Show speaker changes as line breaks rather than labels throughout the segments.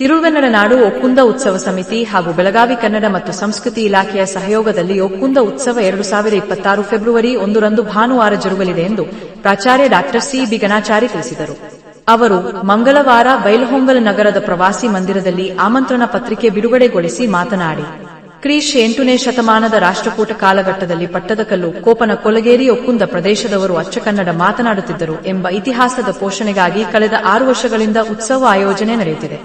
ತಿರುಳುಗನ್ನಡ ನಾಡು ಒಕ್ಕುಂದ ಉತ್ಸವ ಸಮಿತಿ ಹಾಗೂ ಬೆಳಗಾವಿ ಕನ್ನಡ ಮತ್ತು ಸಂಸ್ಕೃತಿ ಇಲಾಖೆಯ ಸಹಯೋಗದಲ್ಲಿ ಒಕ್ಕುಂದ ಉತ್ಸವ ಎರಡು ಸಾವಿರ ಇಪ್ಪತ್ತಾರು ಫೆಬ್ರವರಿ ಒಂದರಂದು ಭಾನುವಾರ ಜರುಗಲಿದೆ ಎಂದು ಪ್ರಾಚಾರ್ಯ ಡಾಕ್ಟರ್ ಸಿ ಬಿ ಗಣಾಚಾರಿ ತಿಳಿಸಿದರು. ಅವರು ಮಂಗಳವಾರ ಬೈಲಹೊಂಗಲ ನಗರದ ಪ್ರವಾಸಿ ಮಂದಿರದಲ್ಲಿ ಆಮಂತ್ರಣ ಪತ್ರಿಕೆ ಬಿಡುಗಡೆಗೊಳಿಸಿ ಮಾತನಾಡಿ, ಕ್ರೀಶ್ ಎಂಟನೇ ಶತಮಾನದ ರಾಷ್ಟ್ರಕೂಟ ಕಾಲಘಟ್ಟದಲ್ಲಿ ಪಟ್ಟದಕಲ್ಲು ಕೋಪನ ಕೊಲಗೇರಿ ಒಕ್ಕುಂದ ಪ್ರದೇಶದವರು ಅಚ್ಚ ಕನ್ನಡ ಮಾತನಾಡುತ್ತಿದ್ದರು ಎಂಬ ಇತಿಹಾಸದ ಪೋಷಣೆಗಾಗಿ ಕಳೆದ ಆರು ವರ್ಷಗಳಿಂದ ಉತ್ಸವ ಆಯೋಜನೆ ನಡೆಯುತ್ತಿದೆ.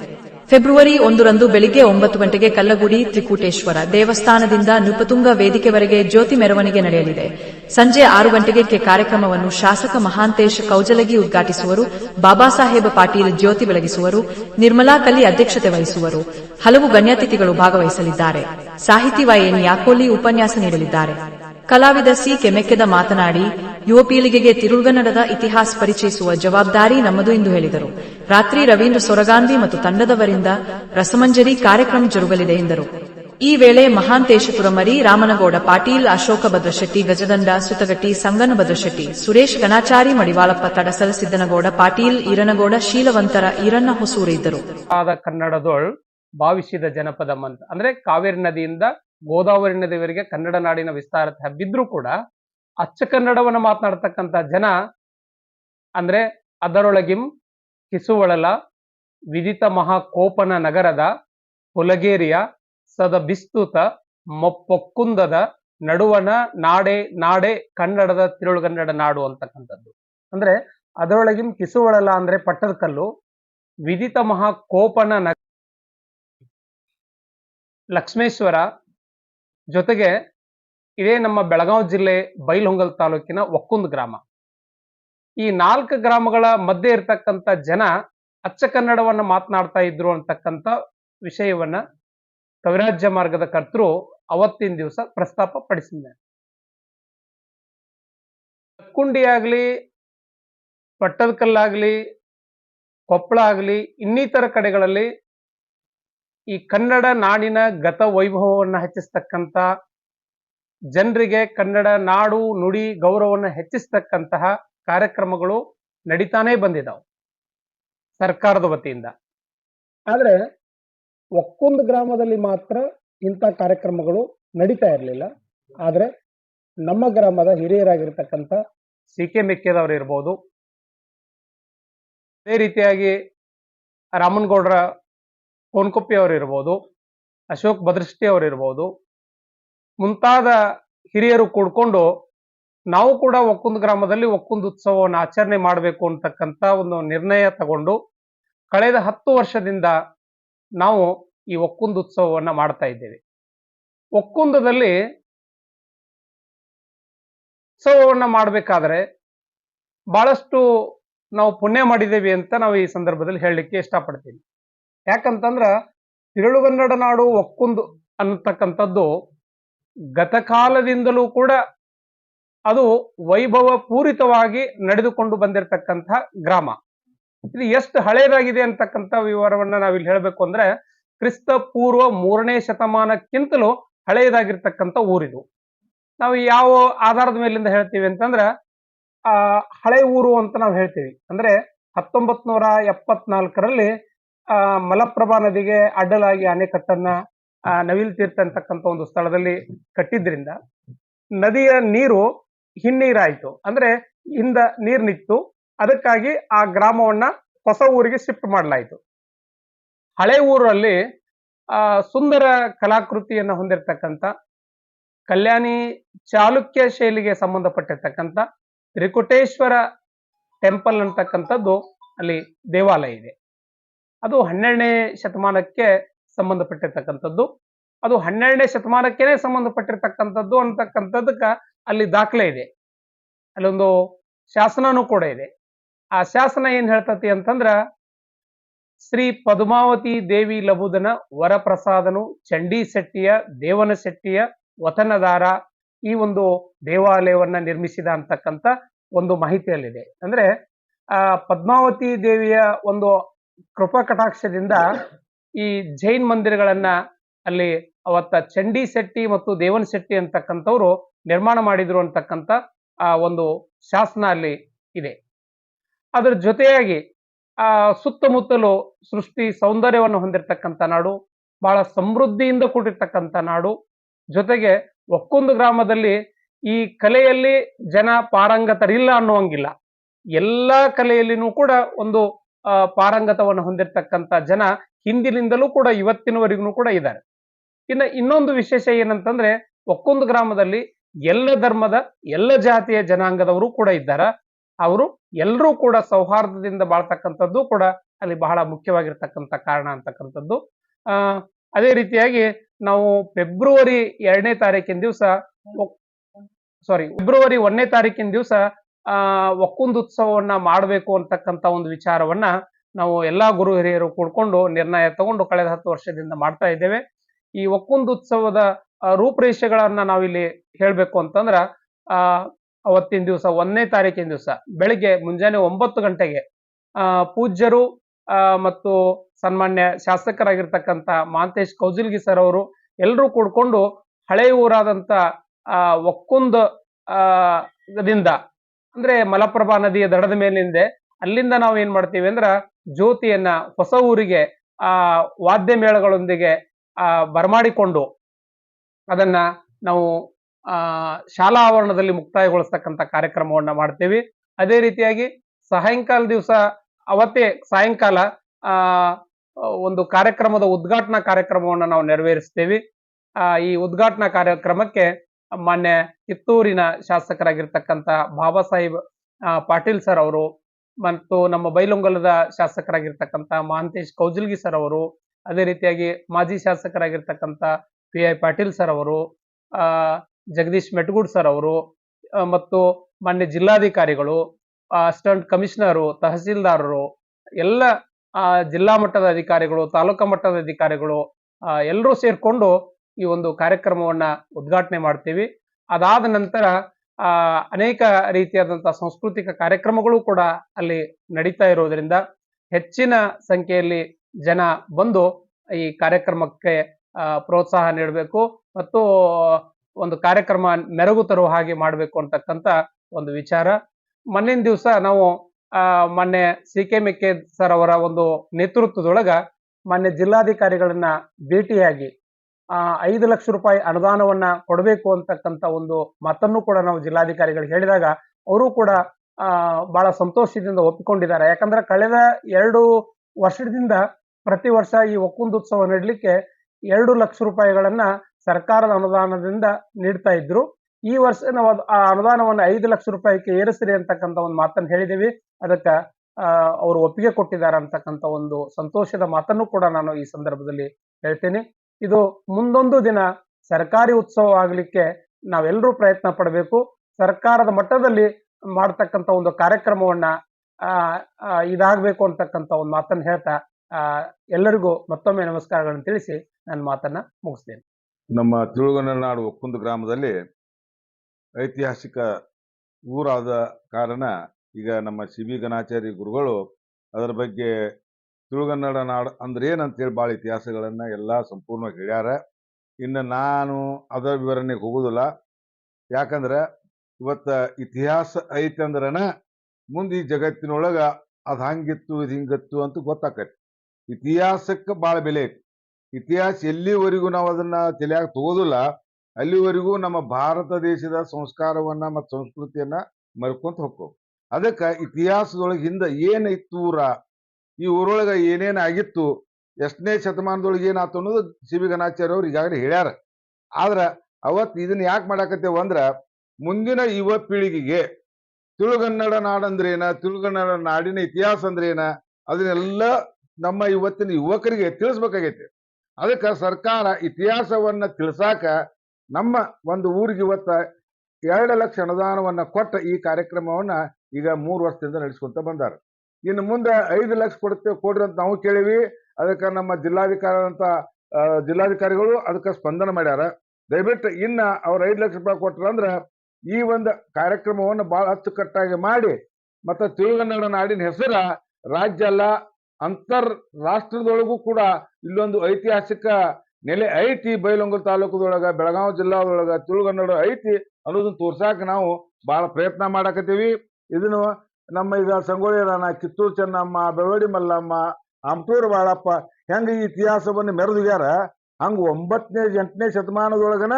ಫೆಬ್ರವರಿ ಒಂದರಂದು ಬೆಳಿಗ್ಗೆ ಒಂಬತ್ತು ಗಂಟೆಗೆ ಕಲ್ಲಗುಡಿ ತ್ರಿಕೂಟೇಶ್ವರ ದೇವಸ್ಥಾನದಿಂದ ನೃಪತುಂಗ ವೇದಿಕೆವರೆಗೆ ಜ್ಯೋತಿ ಮೆರವಣಿಗೆ ನಡೆಯಲಿದೆ. ಸಂಜೆ ಆರು ಗಂಟೆಗೆ ಕಾರ್ಯಕ್ರಮವನ್ನು ಶಾಸಕ ಮಹಾಂತೇಶ್ ಕೌಜಲಗಿ ಉದ್ಘಾಟಿಸುವರು, ಬಾಬಾ ಸಾಹೇಬ್ ಪಾಟೀಲ್ ಜ್ಯೋತಿ ಬೆಳಗಿಸುವರು, ನಿರ್ಮಲಾ ಕಲಿ ಅಧ್ಯಕ್ಷತೆ ವಹಿಸುವರು. ಹಲವು ಗಣ್ಯಾತಿಥಿಗಳು ಭಾಗವಹಿಸಲಿದ್ದಾರೆ. ಸಾಹಿತಿ ವೈಎನ್ ಯಾಕೋಲಿ ಉಪನ್ಯಾಸ ನೀಡಲಿದ್ದಾರೆ. ಕಲಾವಿದ ಸಿ ಕೆಮೆಕ್ಕೆದ ಮಾತನಾಡಿ ಯುವ ಪೀಳಿಗೆಗೆ ಇತಿಹಾಸ ಪರಿಚಯಿಸುವ ಜವಾಬ್ದಾರಿ ನಮ್ಮದು ಎಂದು ಹೇಳಿದರು. ರಾತ್ರಿ ರವೀಂದ್ರ ಸೊರಗಾಂಧಿ ಮತ್ತು ತಂಡದವರಿಂದ ರಸಮಂಜರಿ ಕಾರ್ಯಕ್ರಮ ಜರುಗಲಿದೆ ಎಂದರು. ಈ ವೇಳೆ ಮಹಾಂತೇಶಪುರಮರಿ ರಾಮನಗೌಡ ಪಾಟೀಲ್, ಅಶೋಕ ಭದ್ರಶೆಟ್ಟಿ, ಗಜದಂಡ, ಸುತಗಟ್ಟಿ, ಸಂಗನ ಭದ್ರಶೆಟ್ಟಿ, ಸುರೇಶ್ ಗಣಾಚಾರಿ, ಮಡಿವಾಳಪ್ಪ ತಡಸಲ, ಸಿದ್ದನಗೌಡ ಪಾಟೀಲ್, ಈರನಗೌಡ, ಶೀಲವಂತರ, ಈರಣ್ಣ ಹೊಸೂರು ಇದ್ದರು.
ಆದ ಕನ್ನಡದೊಳ್ ಭಾವಿಸಿದ ಜನಪದ ಮಂತ್ ಅಂದ್ರೆ ಕಾವೇರಿ ನದಿಯಿಂದ ಗೋದಾವರಿ ನದಿವರೆಗೆ ಕನ್ನಡ ನಾಡಿನ ವಿಸ್ತಾರ ಹಬ್ಬಿದ್ರು ಕೂಡ ಅಚ್ಚ ಕನ್ನಡವನ್ನು ಮಾತನಾಡ್ತಕ್ಕಂಥ ಜನ ಅಂದ್ರೆ ಅದರೊಳಗಿಂ ಕಿಸುವಳಲ ವಿದಿತ ಮಹಾಕೋಪನ ನಗರದ ಹುಲಗೇರಿಯ ಸದ ಬಿಸ್ತುತ ಮೊಪ್ಪೊಕ್ಕುಂದದ ನಡುವಣ ನಾಡೆ ನಾಡೆ ಕನ್ನಡದ ತಿರುಳುಗನ್ನಡ ನಾಡು ಅಂತಕ್ಕಂಥದ್ದು. ಅಂದ್ರೆ ಅದರೊಳಗಿಂ ಕಿಸುವಳಲ ಅಂದ್ರೆ ಪಟ್ಟದಕಲ್ಲು ವಿದಿತ ಮಹಾಕೋಪನ ನಗ ಲಕ್ಷ್ಮೇಶ್ವರ ಜೊತೆಗೆ ಇದೇ ನಮ್ಮ ಬೆಳಗಾವಿ ಜಿಲ್ಲೆ ಬೈಲಹೊಂಗಲ್ ತಾಲೂಕಿನ ಒಕ್ಕುಂದ್ ಗ್ರಾಮ. ಈ ನಾಲ್ಕು ಗ್ರಾಮಗಳ ಮಧ್ಯೆ ಇರ್ತಕ್ಕಂಥ ಜನ ಅಚ್ಚ ಕನ್ನಡವನ್ನ ಮಾತನಾಡ್ತಾ ಇದ್ರು ಅಂತಕ್ಕಂಥ ವಿಷಯವನ್ನ ಕವಿರಾಜ್ಯ ಮಾರ್ಗದ ಕರ್ತೃ ಅವತ್ತಿನ ದಿವಸ ಪ್ರಸ್ತಾಪ ಪಡಿಸಿದ್ದಾರೆ ಆಗ್ಲಿ ಪಟ್ಟದಕಲ್ಲಾಗ್ಲಿ ಕೊಪ್ಪಳ ಆಗ್ಲಿ ಇನ್ನಿತರ ಕಡೆಗಳಲ್ಲಿ ಈ ಕನ್ನಡ ನಾಡಿನ ಗತ ವೈಭವವನ್ನು ಹೆಚ್ಚಿಸ್ತಕ್ಕಂಥ ಜನರಿಗೆ ಕನ್ನಡ ನಾಡು ನುಡಿ ಗೌರವವನ್ನು ಹೆಚ್ಚಿಸ್ತಕ್ಕಂತಹ ಕಾರ್ಯಕ್ರಮಗಳು ನಡೀತಾನೆ ಬಂದಿದ್ದಾವೆ ಸರ್ಕಾರದ ವತಿಯಿಂದ. ಆದ್ರೆ ಒಕ್ಕೊಂದು ಗ್ರಾಮದಲ್ಲಿ ಮಾತ್ರ ಇಂಥ ಕಾರ್ಯಕ್ರಮಗಳು ನಡೀತಾ ಇರಲಿಲ್ಲ. ಆದ್ರೆ ನಮ್ಮ ಗ್ರಾಮದ ಹಿರಿಯರಾಗಿರ್ತಕ್ಕಂಥ ಸಿ ಕೆ ಮೆಕ್ಕೆದವರು ಇರ್ಬೋದು. ಅದೇ ರೀತಿಯಾಗಿ ರಾಮನಗೌಡರ ಕೋನ್ಕೊಪ್ಪಿ ಅವರು ಇರ್ಬೋದು ಅಶೋಕ್ ಭದ್ರಷ್ಟಿ ಅವರು ಇರ್ಬೋದು. ಮುಂತಾದ ಹಿರಿಯರು ಕೂಡ್ಕೊಂಡು ನಾವು ಕೂಡ ಒಕ್ಕುಂದ್ ಗ್ರಾಮದಲ್ಲಿ ಒಕ್ಕುಂದು ಉತ್ಸವವನ್ನು ಆಚರಣೆ ಮಾಡಬೇಕು ಅಂತಕ್ಕಂಥ ಒಂದು ನಿರ್ಣಯ ತಗೊಂಡು ಕಳೆದ ಹತ್ತು ವರ್ಷದಿಂದ ನಾವು ಈ ಒಕ್ಕುಂದ ಉತ್ಸವವನ್ನು ಮಾಡ್ತಾ ಇದ್ದೇವೆ. ಒಕ್ಕುಂದದಲ್ಲಿ ಉತ್ಸವವನ್ನು ಮಾಡಬೇಕಾದ್ರೆ ಬಹಳಷ್ಟು ನಾವು ಪುಣ್ಯ ಮಾಡಿದ್ದೇವೆ ಅಂತ ನಾವು ಈ ಸಂದರ್ಭದಲ್ಲಿ ಹೇಳಲಿಕ್ಕೆ ಇಷ್ಟಪಡ್ತೀನಿ. ಯಾಕಂತಂದ್ರ ತಿರುಳುಗನ್ನಡ ನಾಡು ಒಕ್ಕುಂದು ಅನ್ನತಕ್ಕಂಥದ್ದು ಗತಕಾಲದಿಂದಲೂ ಕೂಡ ಅದು ವೈಭವ ಪೂರಿತವಾಗಿ ನಡೆದುಕೊಂಡು ಬಂದಿರತಕ್ಕಂತಹ ಗ್ರಾಮ. ಇದು ಎಷ್ಟು ಹಳೇದಾಗಿದೆ ಅಂತಕ್ಕಂಥ ವಿವರವನ್ನ ನಾವಿಲ್ಲಿ ಹೇಳಬೇಕು ಅಂದ್ರೆ ಕ್ರಿಸ್ತ ಪೂರ್ವ ಮೂರನೇ ಶತಮಾನಕ್ಕಿಂತಲೂ ಹಳೆಯದಾಗಿರ್ತಕ್ಕಂಥ ಊರಿದು. ನಾವು ಯಾವ ಆಧಾರದ ಮೇಲಿಂದ ಹೇಳ್ತೀವಿ ಅಂತಂದ್ರೆ, ಆ, ಹಳೆ ಊರು ಅಂತ ನಾವು ಹೇಳ್ತೀವಿ. ಅಂದ್ರೆ ಹತ್ತೊಂಬತ್ ನೂರ ಎಪ್ಪತ್ನಾಲ್ಕರಲ್ಲಿ ಮಲಪ್ರಭಾ ನದಿಗೆ ಅಡ್ಡಲಾಗಿ ಅಣೆಕಟ್ಟನ್ನ ಆ ನವಿಲ್ ತೀರ್ಥ ಅಂತಕ್ಕಂಥ ಒಂದು ಸ್ಥಳದಲ್ಲಿ ಕಟ್ಟಿದ್ರಿಂದ ನದಿಯ ನೀರು ಹಿನ್ನೀರಾಯ್ತು. ಅಂದ್ರೆ ಹಿಂದ ನೀರ್ ನಿಂತು ಅದಕ್ಕಾಗಿ ಆ ಗ್ರಾಮವನ್ನ ಹೊಸ ಊರಿಗೆ ಶಿಫ್ಟ್ ಮಾಡಲಾಯಿತು. ಹಳೆ ಊರಲ್ಲಿ, ಆ, ಸುಂದರ ಕಲಾಕೃತಿಯನ್ನ ಹೊಂದಿರತಕ್ಕಂಥ, ಕಲ್ಯಾಣಿ ಚಾಲುಕ್ಯ ಶೈಲಿಗೆ ಸಂಬಂಧಪಟ್ಟಿರ್ತಕ್ಕಂಥ ತ್ರಿಕುಟೇಶ್ವರ ಟೆಂಪಲ್ ಅಂತಕ್ಕಂಥದ್ದು ಅಲ್ಲಿ ದೇವಾಲಯ ಇದೆ. ಅದು ಹನ್ನೆರಡನೇ ಶತಮಾನಕ್ಕೆ ಸಂಬಂಧಪಟ್ಟಿರ್ತಕ್ಕಂಥದ್ದು. ಅದು ಹನ್ನೆರಡನೇ ಶತಮಾನಕ್ಕೇನೆ ಸಂಬಂಧಪಟ್ಟಿರ್ತಕ್ಕಂಥದ್ದು ಅಂತಕ್ಕಂಥದ್ದಕ್ಕ ಅಲ್ಲಿ ದಾಖಲೆ ಇದೆ. ಅಲ್ಲೊಂದು ಶಾಸನನೂ ಕೂಡ ಇದೆ. ಆ ಶಾಸನ ಏನ್ ಹೇಳ್ತತಿ ಅಂತಂದ್ರ, ಶ್ರೀ ಪದ್ಮಾವತಿ ದೇವಿ ಲಬುದನ ವರಪ್ರಸಾದನು ಚಂಡಿ ಶೆಟ್ಟಿಯ, ದೇವನ ಶೆಟ್ಟಿಯ ವತನದಾರ ಈ ಒಂದು ದೇವಾಲಯವನ್ನ ನಿರ್ಮಿಸಿದ ಅಂತಕ್ಕಂಥ ಒಂದು ಮಾಹಿತಿಯಲ್ಲಿದೆ. ಅಂದ್ರೆ, ಆ ಪದ್ಮಾವತಿ ದೇವಿಯ ಒಂದು ಕೃಪಾ ಕಟಾಕ್ಷದಿಂದ ಈ ಜೈನ್ ಮಂದಿರಗಳನ್ನ ಅಲ್ಲಿ ಅವತ್ತ ಚಂಡಿ ಶೆಟ್ಟಿ ಮತ್ತು ದೇವನ್ ಶೆಟ್ಟಿ ಅಂತಕ್ಕಂಥವ್ರು ನಿರ್ಮಾಣ ಮಾಡಿದ್ರು ಅಂತಕ್ಕಂಥ, ಆ, ಒಂದು ಶಾಸನ ಅಲ್ಲಿ ಇದೆ. ಅದರ ಜೊತೆಯಾಗಿ, ಆ, ಸುತ್ತಮುತ್ತಲು ಸೃಷ್ಟಿ ಸೌಂದರ್ಯವನ್ನು ಹೊಂದಿರತಕ್ಕಂಥ ನಾಡು, ಬಹಳ ಸಮೃದ್ಧಿಯಿಂದ ಕೂಡಿರ್ತಕ್ಕಂಥ ನಾಡು, ಜೊತೆಗೆ ಒಕ್ಕೊಂದು ಗ್ರಾಮದಲ್ಲಿ ಈ ಕಲೆಯಲ್ಲಿ ಜನ ಪಾರಂಗತರಿಲ್ಲ ಅನ್ನುವಂಗಿಲ್ಲ. ಎಲ್ಲ ಕಲೆಯಲ್ಲಿನೂ ಕೂಡ ಒಂದು ಪಾರಂಗತವನ್ನು ಹೊಂದಿರತಕ್ಕಂಥ ಜನ ಹಿಂದಿನಿಂದಲೂ ಕೂಡ ಇವತ್ತಿನವರೆಗೂ ಕೂಡ ಇದ್ದಾರೆ. ಇನ್ನ ಇನ್ನೊಂದು ವಿಶೇಷ ಏನಂತಂದ್ರೆ ಒಕ್ಕೊಂದು ಗ್ರಾಮದಲ್ಲಿ ಎಲ್ಲ ಧರ್ಮದ, ಎಲ್ಲ ಜಾತಿಯ ಜನಾಂಗದವರು ಕೂಡ ಇದ್ದಾರ. ಅವರು ಎಲ್ಲರೂ ಕೂಡ ಸೌಹಾರ್ದದಿಂದ ಬಾಳ್ತಕ್ಕಂಥದ್ದು ಕೂಡ ಅಲ್ಲಿ ಬಹಳ ಮುಖ್ಯವಾಗಿರ್ತಕ್ಕಂಥ ಕಾರಣ ಅಂತಕ್ಕಂಥದ್ದು. ಅದೇ ರೀತಿಯಾಗಿ ನಾವು ಫೆಬ್ರವರಿ ಎರಡನೇ ತಾರೀಕಿನ ದಿವಸ ಸಾರಿ ಫೆಬ್ರವರಿ ಒಂದನೇ ತಾರೀಕಿನ ದಿವಸ, ಆ ಒಕ್ಕುಂದ ಉತ್ಸವವನ್ನ ಮಾಡಬೇಕು ಅಂತಕ್ಕಂಥ ಒಂದು ವಿಚಾರವನ್ನ ನಾವು ಎಲ್ಲಾ ಗುರು ಹಿರಿಯರು ಕೂಡ್ಕೊಂಡು ನಿರ್ಣಯ ತಗೊಂಡು ಕಳೆದ ಹತ್ತು ವರ್ಷದಿಂದ ಮಾಡ್ತಾ ಇದ್ದೇವೆ. ಈ ಒಕ್ಕುಂದ ಉತ್ಸವದ ಆ, ರೂಪರೇಷೆಗಳನ್ನ ನಾವಿಲ್ಲಿ ಹೇಳಬೇಕು ಅಂತಂದ್ರ ಆ ಅವತ್ತಿನ ದಿವಸ ಒಂದನೇ ತಾರೀಕಿನ ದಿವಸ ಬೆಳಿಗ್ಗೆ ಮುಂಜಾನೆ ಒಂಬತ್ತು ಗಂಟೆಗೆ ಆ ಪೂಜ್ಯರು ಮತ್ತು ಸನ್ಮಾನ್ಯ ಶಾಸಕರಾಗಿರ್ತಕ್ಕಂಥ ಮಾಂತೇಶ್ ಕೌಜಿಲ್ಗಿ ಸರ್ ಅವರು ಎಲ್ಲರೂ ಕೂಡ್ಕೊಂಡು ಹಳೆ ಊರಾದಂತ ಆ ಒಕ್ಕುಂದ ದಿಂದ ಅಂದ್ರೆ ಮಲಪ್ರಭಾ ನದಿಯ ದಡದ ಮೇಲಿಂದೆ ಅಲ್ಲಿಂದ ನಾವು ಏನ್ ಮಾಡ್ತೀವಿ ಅಂದ್ರ ಜ್ಯೋತಿಯನ್ನ ಹೊಸ ಊರಿಗೆ ಆ ವಾದ್ಯ ಮೇಳಗಳೊಂದಿಗೆ ಬರಮಾಡಿಕೊಂಡು ಅದನ್ನ ನಾವು ಶಾಲಾ ಆವರಣದಲ್ಲಿ ಮುಕ್ತಾಯಗೊಳಿಸ್ತಕ್ಕಂಥ ಕಾರ್ಯಕ್ರಮವನ್ನ ಮಾಡ್ತೀವಿ. ಅದೇ ರೀತಿಯಾಗಿ ಸಾಯಂಕಾಲ ದಿವಸ ಅವತ್ತೇ ಸಾಯಂಕಾಲ ಒಂದು ಕಾರ್ಯಕ್ರಮದ ಉದ್ಘಾಟನಾ ಕಾರ್ಯಕ್ರಮವನ್ನ ನಾವು ನೆರವೇರಿಸ್ತೇವೆ. ಈ ಉದ್ಘಾಟನಾ ಕಾರ್ಯಕ್ರಮಕ್ಕೆ ಮಾನ್ಯ ಕಿತ್ತೂರಿನ ಶಾಸಕರಾಗಿರ್ತಕ್ಕಂಥ ಬಾಬಾ ಸಾಹೇಬ್ ಪಾಟೀಲ್ ಸರ್ ಅವರು ಮತ್ತು ನಮ್ಮ ಬೈಲೊಂಗಲದ ಶಾಸಕರಾಗಿರ್ತಕ್ಕಂಥ ಮಹಾಂತೇಶ್ ಕೌಜಲ್ಗಿ ಸರ್ ಅವರು ಅದೇ ರೀತಿಯಾಗಿ ಮಾಜಿ ಶಾಸಕರಾಗಿರ್ತಕ್ಕಂಥ ಪಿ ಐ ಪಾಟೀಲ್ ಸರ್ ಅವರು ಜಗದೀಶ್ ಮೆಟ್ಗೂಡ್ ಸರ್ ಅವರು ಮತ್ತು ಮಾನ್ಯ ಜಿಲ್ಲಾಧಿಕಾರಿಗಳು ಅಸಿಸ್ಟೆಂಟ್ ಕಮಿಷನರು, ತಹಸೀಲ್ದಾರರು, ಎಲ್ಲ ಜಿಲ್ಲಾ ಮಟ್ಟದ ಅಧಿಕಾರಿಗಳು, ತಾಲೂಕಾ ಮಟ್ಟದ ಅಧಿಕಾರಿಗಳು ಎಲ್ಲರೂ ಸೇರಿಕೊಂಡು ಈ ಒಂದು ಕಾರ್ಯಕ್ರಮವನ್ನ ಉದ್ಘಾಟನೆ ಮಾಡ್ತೀವಿ. ಅದಾದ ನಂತರ ಅನೇಕ ರೀತಿಯಾದಂತಹ ಸಾಂಸ್ಕೃತಿಕ ಕಾರ್ಯಕ್ರಮಗಳು ಕೂಡ ಅಲ್ಲಿ ನಡೀತಾ ಇರೋದ್ರಿಂದ ಹೆಚ್ಚಿನ ಸಂಖ್ಯೆಯಲ್ಲಿ ಜನ ಬಂದು ಈ ಕಾರ್ಯಕ್ರಮಕ್ಕೆ ಪ್ರೋತ್ಸಾಹ ನೀಡಬೇಕು ಮತ್ತು ಒಂದು ಕಾರ್ಯಕ್ರಮ ಮೆರಗು ತರುವ ಹಾಗೆ ಮಾಡಬೇಕು ಅಂತಕ್ಕಂಥ ಒಂದು ವಿಚಾರ. ಮೊನ್ನಿನ ದಿವಸ ನಾವು ಮೊನ್ನೆ ಸಿ ಕೆ ಮೆಕ್ಕೆ ಸರ್ ಅವರ ಒಂದು ನೇತೃತ್ವದೊಳಗ ಮೊನ್ನೆ ಜಿಲ್ಲಾಧಿಕಾರಿಗಳನ್ನ ಭೇಟಿಯಾಗಿ ಐದು ಲಕ್ಷ ರೂಪಾಯಿ ಅನುದಾನವನ್ನ ಕೊಡಬೇಕು ಅಂತಕ್ಕಂಥ ಒಂದು ಮಾತನ್ನು ಕೂಡ ನಾವು ಜಿಲ್ಲಾಧಿಕಾರಿಗಳಿಗೆ ಹೇಳಿದಾಗ ಅವರು ಕೂಡ ಬಹಳ ಸಂತೋಷದಿಂದ ಒಪ್ಪಿಕೊಂಡಿದ್ದಾರೆ. ಯಾಕಂದ್ರೆ ಕಳೆದ ಎರಡು ವರ್ಷದಿಂದ ಪ್ರತಿ ವರ್ಷ ಈ ಒಕ್ಕುಂದೋತ್ಸವ ನೀಡಲಿಕ್ಕೆ ಎರಡು ಲಕ್ಷ ರೂಪಾಯಿಗಳನ್ನ ಸರ್ಕಾರದ ಅನುದಾನದಿಂದ ನೀಡ್ತಾ ಇದ್ರು. ಈ ವರ್ಷ ನಾವು ಆ ಅನುದಾನವನ್ನು ಐದು ಲಕ್ಷ ರೂಪಾಯಿಗೆ ಏರಿಸ್ರಿ ಅಂತಕ್ಕಂಥ ಒಂದು ಮಾತನ್ನು ಹೇಳಿದೀವಿ. ಅದಕ್ಕೆ ಅವರು ಒಪ್ಪಿಗೆ ಕೊಟ್ಟಿದ್ದಾರೆ ಅಂತಕ್ಕಂಥ ಒಂದು ಸಂತೋಷದ ಮಾತನ್ನು ಕೂಡ ನಾನು ಈ ಸಂದರ್ಭದಲ್ಲಿ ಹೇಳ್ತೇನೆ. ಇದು ಮುಂದೊಂದು ದಿನ ಸರ್ಕಾರಿ ಉತ್ಸವ ಆಗಲಿಕ್ಕೆ ನಾವೆಲ್ಲರೂ ಪ್ರಯತ್ನ ಪಡಬೇಕು. ಸರ್ಕಾರದ ಮಟ್ಟದಲ್ಲಿ ಮಾಡ್ತಕ್ಕಂಥ ಒಂದು ಕಾರ್ಯಕ್ರಮವನ್ನ ಇದಾಗಬೇಕು ಅಂತಕ್ಕಂಥ ಒಂದು ಮಾತನ್ನು ಹೇಳ್ತಾ ಎಲ್ಲರಿಗೂ ಮತ್ತೊಮ್ಮೆ ನಮಸ್ಕಾರಗಳನ್ನು ತಿಳಿಸಿ ನನ್ನ ಮಾತನ್ನ ಮುಗಿಸ್ತೇನೆ.
ನಮ್ಮ ತಿಳುವನಾಡು ಒಕ್ಕುಂದು ಗ್ರಾಮದಲ್ಲಿ ಐತಿಹಾಸಿಕ ಊರಾದ ಕಾರಣ ಈಗ ನಮ್ಮ ಶಿವಿ ಗಣಾಚಾರಿ ಗುರುಗಳು ಅದರ ಬಗ್ಗೆ ತಿಳುಗನ್ನಡ ನಾಡು ಅಂದ್ರೆ ಏನಂತೇಳಿ ಭಾಳ ಇತಿಹಾಸಗಳನ್ನ ಎಲ್ಲ ಸಂಪೂರ್ಣವಾಗಿ ಹೇಳ್ಯಾರ. ಇನ್ನು ನಾನು ಅದರ ವಿವರಣೆಗೆ ಹೋಗುದಿಲ್ಲ. ಯಾಕಂದ್ರೆ ಇವತ್ತ ಇತಿಹಾಸ ಐತೆ ಅಂದ್ರನ ಮುಂದೆ ಈ ಜಗತ್ತಿನೊಳಗ ಅದು ಹಂಗಿತ್ತು, ಇದು ಹಿಂಗತ್ತು ಅಂತ ಗೊತ್ತಾಕೈತಿ. ಇತಿಹಾಸಕ್ಕೆ ಭಾಳ ಬೆಲೆ ಇತಿಹಾಸ ಎಲ್ಲಿವರೆಗೂ ನಾವು ಅದನ್ನ ತಲೆಯಾಗ ತಗೋದಿಲ್ಲ, ಅಲ್ಲಿವರೆಗೂ ನಮ್ಮ ಭಾರತ ದೇಶದ ಸಂಸ್ಕಾರವನ್ನ ಮತ್ತು ಸಂಸ್ಕೃತಿಯನ್ನ ಮರ್ಕೊಂತ ಹೋಗ್ಕೋ ಅದಕ್ಕೆ ಇತಿಹಾಸದೊಳಗೆ ಹಿಂದೆ ಇತ್ತು ಊರ? ಈ ಊರೊಳಗೆ ಏನೇನು ಆಗಿತ್ತು? ಎಷ್ಟನೇ ಶತಮಾನದೊಳಗೆ ಏನಾಯ್ತು ಅನ್ನೋದು ಸಿ ಬಿ ಗಣಾಚಾರ್ಯ ಅವ್ರು ಈಗಾಗಲೇ ಹೇಳ್ಯಾರ. ಆದ್ರೆ ಅವತ್ತು ಇದನ್ನ ಯಾಕೆ ಮಾಡಾಕತ್ತೇವ ಅಂದ್ರೆ, ಮುಂದಿನ ಯುವ ಪೀಳಿಗೆಗೆ ತುಳುಗನ್ನಡ ನಾಡಂದ್ರೇನ ತುಳುಗನ್ನಡ ನಾಡಿನ ಇತಿಹಾಸ ಅಂದ್ರೇನ, ಅದನ್ನೆಲ್ಲ ನಮ್ಮ ಇವತ್ತಿನ ಯುವಕರಿಗೆ ತಿಳಿಸ್ಬೇಕಾಗೈತಿ. ಅದಕ್ಕೆ ಸರ್ಕಾರ ಇತಿಹಾಸವನ್ನ ತಿಳಿಸಾಕ ನಮ್ಮ ಒಂದು ಊರಿಗೆ ಇವತ್ತ ಎರಡು ಲಕ್ಷ ಅನುದಾನವನ್ನ ಕೊಟ್ಟ ಈ ಕಾರ್ಯಕ್ರಮವನ್ನ ಈಗ ಮೂರು ವರ್ಷದಿಂದ ನಡೆಸ್ಕೊಂತ ಬಂದಾರ. ಇನ್ನು ಮುಂದೆ ಐದು ಲಕ್ಷ ಕೊಡ್ತೇವೆ ಕೊಡ್ರಿ ಅಂತ ನಾವು ಕೇಳಿವಿ. ಅದಕ್ಕೆ ನಮ್ಮ ಜಿಲ್ಲಾಧಿಕಾರಿ ಅಂತ ಜಿಲ್ಲಾಧಿಕಾರಿಗಳು ಅದಕ್ಕೆ ಸ್ಪಂದನೆ ಮಾಡ್ಯಾರ. ದಯವಿಟ್ಟು ಇನ್ನ ಅವ್ರ ಐದು ಲಕ್ಷ ರೂಪಾಯಿ ಕೊಟ್ರ ಅಂದ್ರ ಈ ಒಂದು ಕಾರ್ಯಕ್ರಮವನ್ನು ಬಹಳ ಅಚ್ಚುಕಟ್ಟಾಗಿ ಮಾಡಿ ಮತ್ತೆ ತಿಳುಗನ್ನಡ ನಾಡಿನ ಹೆಸರ ರಾಜ್ಯ ಅಲ್ಲ ಅಂತರ್ ರಾಷ್ಟ್ರದೊಳಗೂ ಕೂಡ ಇಲ್ಲೊಂದು ಐತಿಹಾಸಿಕ ನೆಲೆ ಐತಿ ಬೈಲೊಂಗಲ್ ತಾಲೂಕದೊಳಗ, ಬೆಳಗಾವಿ ಜಿಲ್ಲಾದೊಳಗ, ತುಳುಗನ್ನಡ ಐತಿ ಅನ್ನೋದನ್ನ ತೋರ್ಸಾಕ ನಾವು ಬಹಳ ಪ್ರಯತ್ನ ಮಾಡಾಕತ್ತೀವಿ. ಇದನ್ನು ನಮ್ಮ ಈಗ ಸಂಗೊಳ್ಳಿ ರಾಣ ಕಿತ್ತೂರು ಚೆನ್ನಮ್ಮ ಬೆಳವಡಿ ಮಲ್ಲಮ್ಮ, ಆಮಟೂರು ಬಾಳಪ್ಪ, ಹೆಂಗ ಈ ಇತಿಹಾಸವನ್ನು ಮೆರೆದುಗ್ಯಾರ? ಹಂಗ ಒಂಬತ್ತನೇ ಎಂಟನೇ ಶತಮಾನದೊಳಗನ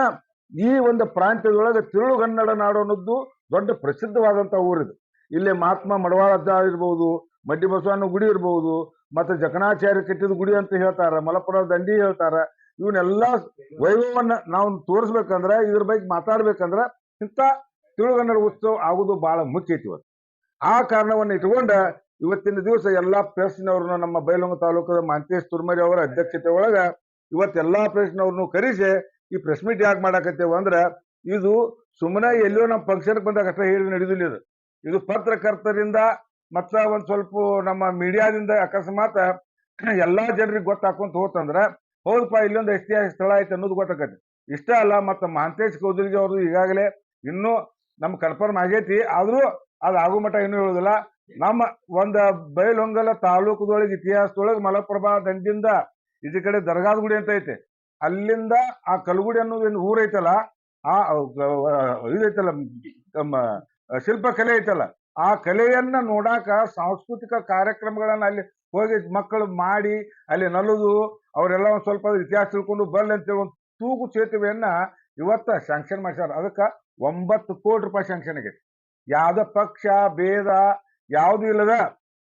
ಈ ಒಂದು ಪ್ರಾಂತ್ಯದೊಳಗೆ ತಿರುಳುಗನ್ನಡ ನಾಡು ಅನ್ನೋದು ದೊಡ್ಡ ಪ್ರಸಿದ್ಧವಾದಂತ ಊರಿದು. ಇಲ್ಲಿ ಮಹಾತ್ಮ ಮಡವಾಳದ್ದ ಇರ್ಬೋದು ಮಡ್ಡಿ ಬಸವಣ್ಣ ಗುಡಿ ಇರ್ಬೋದು, ಮತ್ತೆ ಜಕಣಾಚಾರ್ಯ ಕಟ್ಟಿದ ಗುಡಿ ಅಂತ ಹೇಳ್ತಾರ ಮಲಪುರ ದಂಡಿ ಹೇಳ್ತಾರ, ಇವನ್ನೆಲ್ಲ ವೈಭವವನ್ನ ನಾವು ತೋರಿಸ್ಬೇಕಂದ್ರ, ಇದ್ರ ಬಗ್ಗೆ ಮಾತಾಡ್ಬೇಕಂದ್ರ ಇಂಥ ತಿಳುಗನ್ನಡ ಉತ್ಸವ ಆಗುದು ಬಹಳ ಮುಖ್ಯ ಐತಿ ಇವತ್ತು. ಆ ಕಾರಣವನ್ನ ಇಟ್ಕೊಂಡ ಇವತ್ತಿನ ದಿವಸ ಎಲ್ಲಾ ಪ್ರೆಸ್ನವ್ರನ್ನ ನಮ್ಮ ಬೈಲಂಗ ತಾಲೂಕದ ಮಾಂತೇಶ್ ತುರ್ಮರಿ ಅವರ ಅಧ್ಯಕ್ಷತೆ ಒಳಗ ಇವತ್ತೆಲ್ಲಾ ಪ್ರೆಸ್ನವ್ರನ್ನು ಕರೆಸಿ ಈ ಪ್ರೆಸ್ ಮೀಟ್ ಯಾಕೆ ಮಾಡಾಕತ್ತೇವ ಅಂದ್ರ, ಇದು ಸುಮ್ಮನೆ ಎಲ್ಲೋ ನಮ್ಮ ಫಂಕ್ಷನ್ ಬಂದಾಗ ಅಷ್ಟೇ ಹೇಳಿ ನಡೆದಿಲ್ಲ ಇದು. ಇದು ಪತ್ರಕರ್ತರಿಂದ ಮತ್ತ ಒಂದ್ ಸ್ವಲ್ಪ ನಮ್ಮ ಮೀಡಿಯಾದಿಂದ ಅಕಸ್ಮಾತ್ ಎಲ್ಲಾ ಜನರಿಗೆ ಗೊತ್ತಾಕೊಂತ ಹೋತಂದ್ರ ಹೌದಪ್ಪ ಇಲ್ಲೊಂದು ಐತಿಹಾಸಿಕ ಸ್ಥಳ ಐತೆ ಅನ್ನೋದು ಗೊತ್ತಾಕತಿ ಇಷ್ಟ ಅಲ್ಲ, ಮತ್ತ ಮಹಾಂತೇಶ್ ಕೌದಲ್ಗಿ ಅವ್ರದ್ದು ಈಗಾಗಲೇ ಇನ್ನೂ ನಮ್ ಕನ್ಫರ್ಮ್ ಆಗೈತಿ, ಆದ್ರೂ ಅದು ಆಗೋ ಮಟ್ಟ ಇನ್ನೂ ಹೇಳುದಿಲ್ಲ. ನಮ್ಮ ಒಂದ ಬೈಲೊಂಗಲ ತಾಲೂಕದೊಳಗೆ ಇತಿಹಾಸದೊಳಗೆ ಮಲಪ್ರಭಾ ದಂಡಿಂದ ಈಚೆ ಕಡೆ ದರ್ಗಾದ ಗುಡಿ ಅಂತ ಐತೆ. ಅಲ್ಲಿಂದ ಆ ಕಲ್ಗುಡಿ ಅನ್ನೋದು ಏನು ಊರೈತಲ್ಲ ಆ ಇದೈತಲ್ಲ ಶಿಲ್ಪಕಲೆ ಐತಲ್ಲ. ಆ ಕಲೆಯನ್ನ ನೋಡಾಕ ಸಾಂಸ್ಕೃತಿಕ ಕಾರ್ಯಕ್ರಮಗಳನ್ನ ಅಲ್ಲಿ ಹೋಗಿ ಮಕ್ಕಳು ಮಾಡಿ ಅಲ್ಲಿ ನಲುದು, ಅವರೆಲ್ಲ ಒಂದು ಸ್ವಲ್ಪ ಇತಿಹಾಸ ತಿಳ್ಕೊಂಡು ಬರ್ಲಿ ಅಂತೇಳಿ ಒಂದು ತೂಗು ಸೇತುವೆಯನ್ನ ಇವತ್ತ ಶಾಂಕ್ಷನ್ ಮಾಡ್ಸ್ಯಾರ ಅದಕ್ಕ ಒಂಬತ್ತು ಕೋಟಿ ರೂಪಾಯಿ ಸ್ಯಾಂಕ್ಷನ್ ಆಗೈತಿ ಯಾವ್ದ ಪಕ್ಷ, ಭೇದ, ಯಾವ್ದು ಇಲ್ಲದ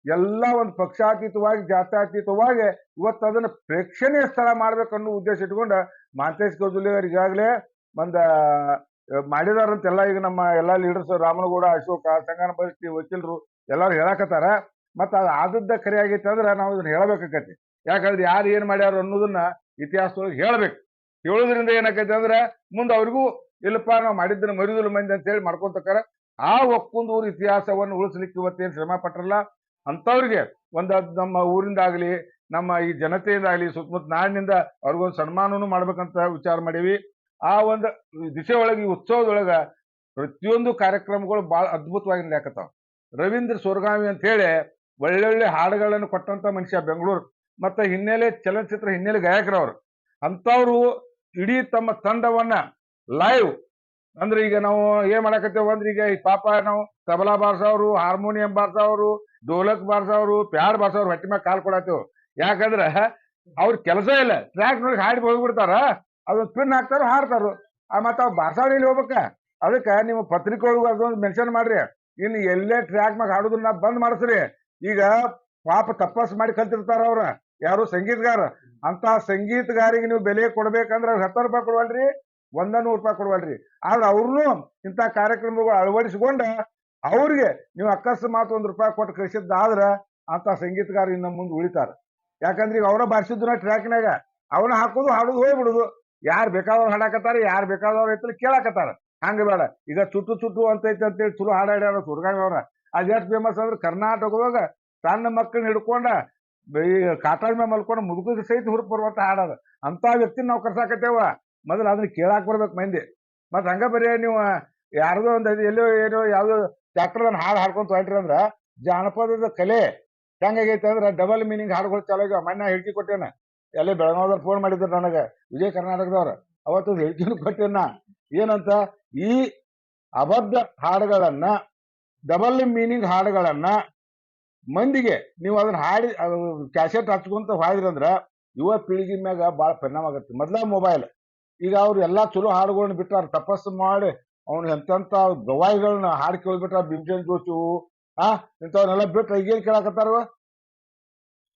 ಎಲ್ಲ ಒಂದು ಪಕ್ಷಾತೀತವಾಗಿ, ಜಾತ್ಯಾತೀತವಾಗಿ ಇವತ್ತು ಅದನ್ನ ಪ್ರೇಕ್ಷಣೀಯ ಸ್ಥಳ ಮಾಡ್ಬೇಕನ್ನೋ ಉದ್ದೇಶ ಇಟ್ಕೊಂಡು ಮಾಂತೇಶ್ ಗೌಜುಲಿ ಈಗಾಗಲೇ ಒಂದ ಮಾಡಿದಾರಂತ ಎಲ್ಲ ಈಗ ನಮ್ಮ ಎಲ್ಲಾ ಲೀಡರ್ಸ್ ರಾಮನಗೌಡ, ಅಶೋಕ, ಸಂಗನ ಪರಿಸ್ಥಿತಿ ವಕೀಲರು ಎಲ್ಲಾರು ಹೇಳಕತ್ತಾರ. ಮತ್ತ ಅದು ಆದದ್ದ ಖರೆ ಆಗೈತೆ ಅಂದ್ರೆ ನಾವು ಇದನ್ನ ಹೇಳಬೇಕಾಕತಿ ಯಾಕಂದ್ರೆ ಯಾರು ಏನ್ ಮಾಡ್ಯಾರ ಅನ್ನೋದನ್ನ ಇತಿಹಾಸದೊಳಗೆ ಹೇಳ್ಬೇಕು. ಹೇಳೋದ್ರಿಂದ ಏನಾಕೈತೆ ಅಂದ್ರೆ ಮುಂದೆ ಅವ್ರಿಗೂ ಇಲ್ಲಪ್ಪ ನಾವು ಮಾಡಿದ್ದನ್ನ ಮರಿದಿಲ್ಲ ಮಂದಿ ಅಂತ ಹೇಳಿ ಮಾಡ್ಕೊಂತಕ್ಕಾರ ಆ ಒಕ್ಕುಂದೂರು ಇತಿಹಾಸವನ್ನು ಉಳಿಸ್ಲಿಕ್ಕೆ ಇವತ್ತೇನು ಶ್ರಮ ಪಟ್ರಲ್ಲ? ಅಂತವ್ರಿಗೆ ಒಂದು ನಮ್ಮ ಊರಿಂದಾಗ್ಲಿ, ನಮ್ಮ ಈ ಜನತೆಯಿಂದಾಗ್ಲಿ ಸುತ್ತಮುತ್ತ ನಾಡಿನಿಂದ ಅವ್ರಿಗೊಂದು ಸನ್ಮಾನನು ಮಾಡ್ಬೇಕಂತ ವಿಚಾರ ಮಾಡೀವಿ. ಆ ಒಂದು ದಿಸೆ ಒಳಗೆ, ಈ ಉತ್ಸವದೊಳಗ ಪ್ರತಿಯೊಂದು ಕಾರ್ಯಕ್ರಮಗಳು ಬಹಳ ಅದ್ಭುತವಾಗಿ ನಡೆಯಕತ್ತಾವ. ರವೀಂದ್ರ ಸೋರ್ಗಾವಿ ಅಂತ ಹೇಳಿ ಒಳ್ಳೊಳ್ಳೆ ಹಾಡುಗಳನ್ನು ಕೊಟ್ಟಂತ ಮನುಷ್ಯ ಬೆಂಗಳೂರು. ಮತ್ತೆ ಹಿನ್ನೆಲೆ ಚಲನಚಿತ್ರ ಹಿನ್ನೆಲೆ ಗಾಯಕರವರು. ಅಂತವ್ರು ಇಡೀ ತಮ್ಮ ತಂಡವನ್ನ ಲೈವ್ ಅಂದ್ರೆ ಈಗ ನಾವು ಏನ್ ಮಾಡಕತ್ತೇವ ಅಂದ್ರೆ ಈಗ ಈ ಪಾಪ ನಾವು ತಬಲಾ ಬಾರ್ಸವ್ರು ಹಾರ್ಮೋನಿಯಂ ಬಾರ್ಸವ್ರು ಡೋಲಕ್ ಬಾರ್ಸವ್ರು ಪ್ಯಾಡ್ ಬಾರ್ಸವ್ರು ಹೊಟ್ಟೆ ಮ್ಯಾಗ ಕಾಲ್ ಕೊಡತ್ತೇವ್ ಯಾಕಂದ್ರ ಅವ್ರ ಕೆಲಸ ಇಲ್ಲ. ಟ್ರ್ಯಾಕ್ ನೋಡಿ ಹಾಡಿ ಹೋಗ್ಬಿಡ್ತಾರ. ಅದೊಂದು ಪಿನ್ ಹಾಕ್ತಾರೋ ಹಾರ್ತಾರೋ. ಆ, ಮತ್ತ ಅವ್ ಬಾರ್ಸಾವಳಿಲಿ ಹೋಗ್ಬೇಕ? ಅದಕ್ಕ ನೀವು ಪತ್ರಿಕೆ ಒಳಗೆ ಅದೊಂದು ಮೆನ್ಷನ್ ಮಾಡ್ರಿ. ಇನ್ನು ಎಲ್ಲೇ ಟ್ರ್ಯಾಕ್ ಮ್ಯಾಗ ಹಾಡೋದನ್ನ ಬಂದ್ ಮಾಡಿಸ್ರಿ. ಈಗ ಪಾಪ ತಪಾಸ್ ಮಾಡಿ ಕಲ್ತಿರ್ತಾರ ಅವ್ರ. ಯಾರು ಸಂಗೀತಗಾರ? ಅಂತ ಸಂಗೀತಗಾರಿಗೆ ನೀವು ಬೆಲೆ ಕೊಡ್ಬೇಕಂದ್ರೆ ಅವ್ರು ಹತ್ತು ರೂಪಾಯಿ ಕೊಡ್ವಲ್ರಿ, ಒಂದ ನೂರು ರೂಪಾಯಿ ಕೊಡ್ವಲ್ರಿ. ಆದ್ರೆ ಅವ್ರನ್ನು ಇಂಥ ಕಾರ್ಯಕ್ರಮಗಳು ಅಳವಡಿಸಿಕೊಂಡ ಅವ್ರಿಗೆ ನೀವು ಅಕಸ್ಮಾತ್ ಒಂದು ರೂಪಾಯಿ ಕೊಟ್ಟು ಕಳಿಸಿದ್ದಾದ್ರ ಅಂತ ಸಂಗೀತಗಾರ ಇನ್ನ ಮುಂದೆ ಉಳಿತಾರ. ಯಾಕಂದ್ರೆ ಈಗ ಅವರ ಬಾರಿಸಿದ್ರ ಟ್ರ್ಯಾಕ್ನಾಗ ಅವನ ಹಾಕೋದು ಹಾಡೋದು ಹೋಗ್ಬಿಡುದು. ಯಾರು ಬೇಕಾದವ್ರು ಹಾಡಾಕತ್ತಾರ, ಯಾರು ಬೇಕಾದವ್ರು ಐತಲ್ಲ ಕೇಳಾಕತ್ತಾರ. ಹಂಗ ಬೇಡ. ಈಗ ಚುಟ್ಟು ಚುಟ್ಟು ಅಂತ ಐತೆ ಅಂತೇಳಿ ಚಲೋ ಹಾಡಾಡ್ಯಾರ ಸುರ್ಗಾವಿ ಅವ್ರ. ಅದ್ ಎಷ್ಟು ಫೇಮಸ್ ಅಂದ್ರೆ ಕರ್ನಾಟಕದಾಗ ಸಣ್ಣ ಮಕ್ಕಳನ್ನ ಹಿಡ್ಕೊಂಡ ಕಾಟಾಜ್ ಮೇಲೆ ಮಲ್ಕೊಂಡು ಮುದುಕಿಗೆ ಸಹಿತ ಹುರುಪ್ ಬರುವಂತ ಹಾಡದ ಅಂತ ವ್ಯಕ್ತಿನ ನಾವು ಕರ್ಸಾಕತ್ತೇವ. ಮೊದಲು ಅದನ್ನ ಕೇಳಾಕ್ ಬರ್ಬೇಕು ಮಂದಿ. ಮತ್ತೆ ಹಂಗ ಬರೀ ನೀವು ಯಾರ್ದೋ ಒಂದು ಎಲ್ಲೋ ಏನೋ ಯಾವ್ದೋ ಟ್ಯಾಕ್ಟರ್ ಹಾಡು ಹಾಡ್ಕೊಂತ ಹೊಂಟ್ರಿ ಅಂದ್ರ ಜಾನಪದದ ಕಲೆ ಹೆಂಗಾಗೈತೆ ಅಂದ್ರೆ ಡಬಲ್ ಮೀನಿಂಗ್ ಹಾಡುಗಳು ಚಾಲಾಗ್ಯಾವ ಮೊನ್ನೆ ಹೇಳಿಕೆ ಕೊಟ್ಟೇನ. ಎಲ್ಲೇ ಬೆಳಗಾವದವ್ರು ಫೋನ್ ಮಾಡಿದ್ರು ನನಗೆ, ವಿಜಯ ಕರ್ನಾಟಕದವ್ರು. ಅವತ್ತು ಹೇಳಿಕೆನು ಕೊಟ್ಟಿನ ಏನಂತ, ಈ ಅಬದ್ಧ ಹಾಡುಗಳನ್ನ ಡಬಲ್ ಮೀನಿಂಗ್ ಹಾಡುಗಳನ್ನ ಮಂದಿಗೆ ನೀವು ಅದನ್ನ ಹಾಡಿ ಕ್ಯಾಸೆಟ್ ಹಚ್ಕೊಂತ ಹಾಡಿದ್ರಂದ್ರ ಯುವ ಪೀಳಿಗೆ ಮ್ಯಾಗ ಭಾಳ ಪರಿಣಾಮ ಆಗತ್ತೆ. ಮೊದ್ಲ ಮೊಬೈಲ್ ಈಗ ಅವ್ರು ಎಲ್ಲಾ ಚಲೋ ಹಾಡುಗಳನ್ನ ಬಿಟ್ಟಾರ, ತಪಸ್ಸು ಮಾಡಿ ಅವ್ನು ಎಂತೆಂತ ಗವಾಯಿಗಳನ್ನ ಹಾಡು ಕೇಳ್ಬಿಟ್ರ ಬಿಂಜನ್ ಜೋಶು ಆ ಇಂಥವನ್ನೆಲ್ಲ ಬಿಟ್ರ ಈಗೇನ್ ಕೇಳಾಕತ್ತಾರ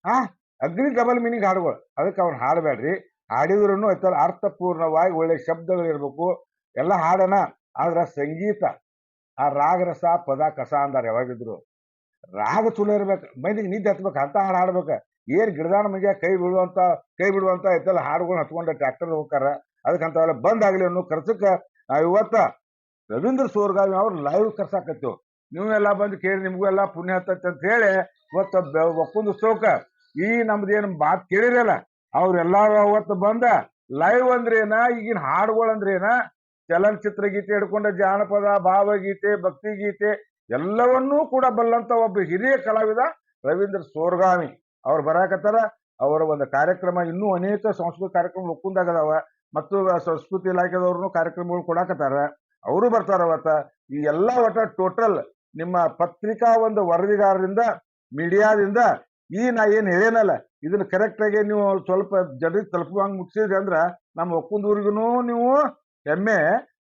ಆ? ಅಗ್ನಿ ಡಬಲ್ ಮೀನಿಂಗ್ ಹಾಡುಗಳು. ಅದಕ್ಕೆ ಅವ್ನು ಹಾಡಬೇಡ್ರಿ. ಹಾಡಿದ್ರು ಐತಲ್ಲ ಅರ್ಥಪೂರ್ಣವಾಗಿ ಒಳ್ಳೆ ಶಬ್ದಗಳಿರ್ಬೇಕು. ಎಲ್ಲ ಹಾಡನ ಆದ್ರೆ ಸಂಗೀತ, ಆ ರಾಗ ರಸ ಪದ, ಕಸ ಅಂದಾರ ಯಾವಾಗಿದ್ರು. ರಾಗ ಚಲೋ ಇರ್ಬೇಕು. ಮೈದಿಗೆ ನಿದ್ದೆ ಹತ್ಬೇಕು. ಅಂತ ಹಾಡು ಹಾಡ್ಬೇಕು. ಏನ್ ಗಿಡದಾನ ಮಂಜ ಕೈ ಬಿಡುವಂತ ಕೈ ಬಿಡುವಂತ ಐತಲ್ಲ ಹಾಡುಗಳನ್ನ ಹತ್ಕೊಂಡ ಟ್ರ್ಯಾಕ್ಟರ್ ಹೋಗ್ತಾರ. ಅದಕ್ಕೆ ಅಂತಾವೆಲ್ಲ ಬಂದ್ ಆಗ್ಲಿ ಅನ್ನೋ ಖರ್ಚಕ್ಕ ನಾವ್ ಇವತ್ತ ರವೀಂದ್ರ ಸೋರ್ಗಾವಿ ಅವ್ರು ಲೈವ್ ಕರ್ಸಾಕತ್ತೇವ್. ನೀವೆಲ್ಲ ಬಂದು ಕೇಳಿ, ನಿಮ್ಗೂ ಎಲ್ಲ ಪುಣ್ಯ ಹತ್ತೈತೆ ಅಂತ ಹೇಳಿ, ಇವತ್ತ ಒಕ್ಕೊಂದು ಉತ್ಸವಕ್ಕ ಈ ನಮ್ದೇನು ಮಾತು ಕೇಳಿರಲ್ಲ ಅವ್ರೆಲ್ಲಾರು ಅವತ್ತು ಬಂದ ಲೈವ್ ಅಂದ್ರೇನ, ಈಗಿನ ಹಾಡುಗಳು ಅಂದ್ರೇನ, ಚಲನಚಿತ್ರ ಗೀತೆ ಹಿಡ್ಕೊಂಡ ಜಾನಪದ, ಭಾವಗೀತೆ ಭಕ್ತಿ ಗೀತೆ ಎಲ್ಲವನ್ನೂ ಕೂಡ ಬಲ್ಲಂತ ಒಬ್ಬ ಹಿರಿಯ ಕಲಾವಿದ ರವೀಂದ್ರ ಸೋರ್ಗಾಮಿ. ಅವ್ರು ಬರಾಕತ್ತಾರ, ಅವರ ಒಂದು ಕಾರ್ಯಕ್ರಮ ಇನ್ನೂ ಅನೇಕ ಸಂಸ್ಕೃತಿ ಕಾರ್ಯಕ್ರಮ ಒಕ್ಕುಂದಾಗದಾವ, ಮತ್ತು ಸಂಸ್ಕೃತಿ ಇಲಾಖೆದವ್ರು ಕಾರ್ಯಕ್ರಮಗಳು ಕೊಡಾಕತ್ತಾರ. ಅವರು ಬರ್ತಾರ ಅವತ್ತ. ಈ ಎಲ್ಲಾ ಒಟ್ಟ ಟೋಟಲ್ ನಿಮ್ಮ ಪತ್ರಿಕಾ ಒಂದು ವರದಿಗಾರರಿಂದ ಮೀಡಿಯಾದಿಂದ ಈ ನಾ ಏನು ಹೇಳೇನಲ್ಲ, ಇದನ್ನ ಕರೆಕ್ಟ್ ಆಗಿ ನೀವು ಸ್ವಲ್ಪ ಜನರಿಗೆ ತಲುಪುವಂಗ್ ಮುಟ್ಸಿದ್ರಿ ಅಂದ್ರ ನಮ್ಮ ಒಕ್ಕುಂದೂರಿಗೂ ನೀವು ಹೆಮ್ಮೆ.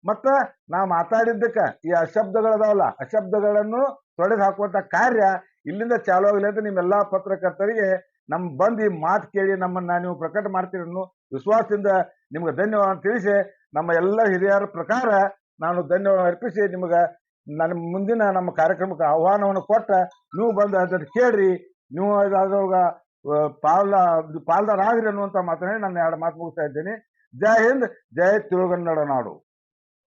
ಮತ್ತ ನಾ ಮಾತಾಡಿದ್ದಕ್ಕ ಈ ಅಶಬ್ದಗಳದಾವಲ್ಲ, ಅಶಬ್ದಗಳನ್ನು ತೊಡೆದು ಹಾಕುವಂತ ಕಾರ್ಯ ಇಲ್ಲಿಂದ ಚಾಲು ಆಗಲಿ ಅಂತ ನಿಮ್ಮೆಲ್ಲ ಪತ್ರಕರ್ತರಿಗೆ ನಮ್ ಬಂದು ಈ ಮಾತು ಕೇಳಿ ನಮ್ಮನ್ನ ನೀವು ಪ್ರಕಟ ಮಾಡ್ತೀರಿ ವಿಶ್ವಾಸದಿಂದ ನಿಮ್ಗೆ ಧನ್ಯವಾದ ತಿಳಿಸಿ, ನಮ್ಮ ಎಲ್ಲ ಹಿರಿಯರ ಪ್ರಕಾರ ನಾನು ಧನ್ಯವಾದ ಅರ್ಪಿಸಿ ನಿಮ್ಗೆ ನನ್ನ ಮುಂದಿನ ನಮ್ಮ ಕಾರ್ಯಕ್ರಮಕ್ಕೆ ಆಹ್ವಾನವನ್ನು ಕೊಟ್ಟ, ನೀವು ಬಂದು ಅದನ್ನು ಕೇಳ್ರಿ. ನೀವು ಪಾಲ ಪಾಲ್ದಾರ ಆಗ್ರಿ ಅನ್ನುವಂತ ಮಾತನ್ನ ನಾನು ಎರಡು ಮಾತು ಮುಗಿಸ್ತಾ ಇದ್ದೀನಿ. ಜೈ ಹಿಂದ್, ಜೈ ತಿರುಗನ್ನಡ ನಾಡು.